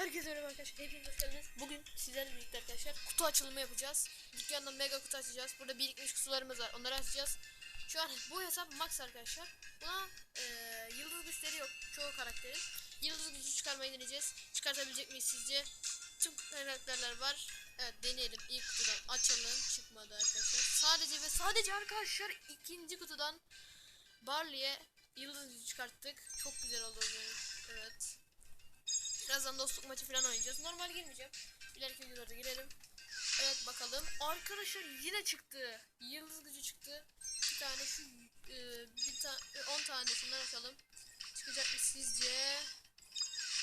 Herkese merhaba arkadaşlar. Hepiniz hoş geldiniz. Bugün sizlerle birlikte arkadaşlar kutu açılımı yapacağız. Dükkandan mega kutu açacağız. Burada birikmiş kutularımız var. Onları açacağız. Şu an bu hesap max arkadaşlar. Buna eee, yıldız güçleri yok. Çoğu karakterin. Yıldız gücü çıkarmayı deneyeceğiz. Çıkartabilecek miyiz sizce? Tüm karakterler var. Evet deneyelim. İlk kutudan açalım. Çıkmadı arkadaşlar. Sadece ve sadece arkadaşlar ikinci kutudan Barley'e yıldız gücü çıkarttık. Çok güzel oldu. Evet. Birazdan dostluk maçı falan oynayacağız. Normal girmeyeceğim. İleriki videolarda girelim. Evet bakalım. Arkadaşlar yine çıktı. Yıldız gücü çıktı. Bir tane şu e, bir tane 10 tane de şundan açalım. Çıkacak mı sizce?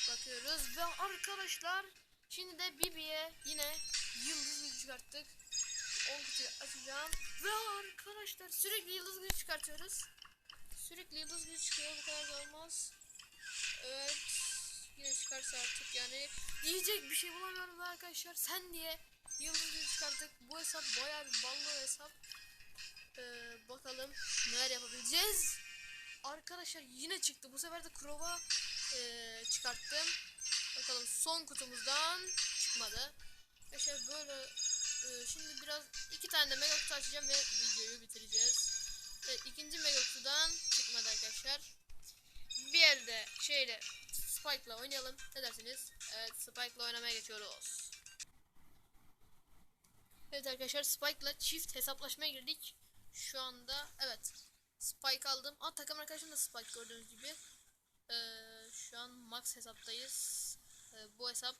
Bakıyoruz ve arkadaşlar şimdi de Bibi'ye yine yıldız gücü çıkarttık. 10 kutuyu açacağım. Ve arkadaşlar sürekli yıldız gücü çıkartıyoruz. Sürekli yıldız gücü çıkıyor. Bu kadar da olmaz. Evet. Yine çıkarsa artık yani diyecek bir şey bulamıyorum arkadaşlar. Sen diye yıldız gücü çıkarttık. Bu hesap bayağı bir ballı hesap. Ee, bakalım neler yapabileceğiz. Arkadaşlar yine çıktı. Bu sefer de Crow'a ee, çıkarttım. Bakalım son kutumuzdan çıkmadı. Arkadaşlar böyle ee, şimdi biraz iki tane de mega kutu açacağım ve videoyu bitireceğiz. Evet, ikinci mega kutudan çıkmadı arkadaşlar. Bir elde şeyle Spike'la oynayalım. Ne dersiniz? Evet Spike'la oynamaya geçiyoruz. Evet arkadaşlar Spike'la çift hesaplaşmaya girdik. Şu anda evet Spike aldım. Aa takım arkadaşım da Spike gördüğünüz gibi. Ee, şu an max hesaptayız. Ee, bu hesap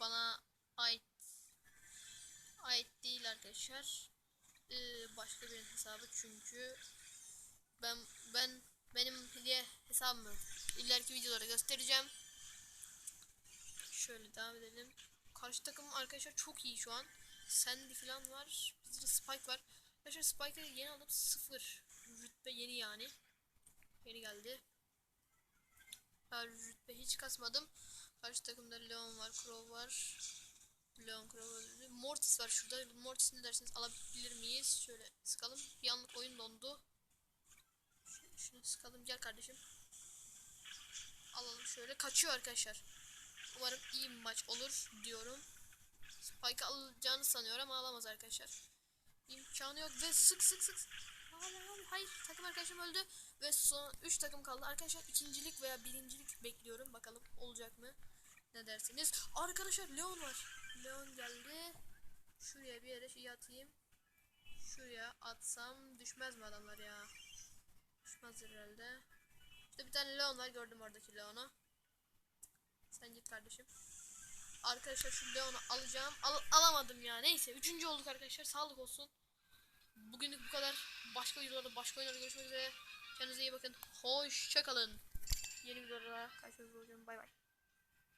bana ait ait değil arkadaşlar. Ee, başka bir hesabı çünkü ben ben benim hediye hesabımı ileriki videolarda göstereceğim. Şöyle devam edelim. Karşı takım arkadaşlar çok iyi şu an. Sandy falan var. Bizde de Spike var. Arkadaşlar Spike'ı yeni aldım. Sıfır. Rütbe yeni yani. Yeni geldi. Ben rütbe hiç kasmadım. Karşı takımda Leon var, Crow var. Leon Crow öldü. Mortis var şurada. Mortis ne dersiniz alabilir miyiz? Şöyle sıkalım. Bir anlık oyun dondu. Şunu sıkalım. Gel kardeşim. Alalım şöyle. Kaçıyor arkadaşlar. Umarım iyi bir maç olur diyorum. Spike alacağını sanıyor ama alamaz arkadaşlar. İmkanı yok ve sık sık sık. Hayır, hayır, takım arkadaşım öldü ve son 3 takım kaldı. Arkadaşlar ikincilik veya birincilik bekliyorum. Bakalım olacak mı? Ne dersiniz? Arkadaşlar Leon var. Leon geldi. Şuraya bir yere şey atayım. Şuraya atsam düşmez mi adamlar ya? Düşmez herhalde. İşte bir tane Leon var gördüm oradaki Leon'u. Sen git kardeşim. Arkadaşlar şu Leon'u alacağım. Al alamadım ya. Neyse. Üçüncü olduk arkadaşlar. Sağlık olsun. Bugünlük bu kadar. Başka videolarda başka oyunlarda görüşmek üzere. Kendinize iyi bakın. Hoşçakalın. Yeni videolarda karşınızda olacağım. Bay bay.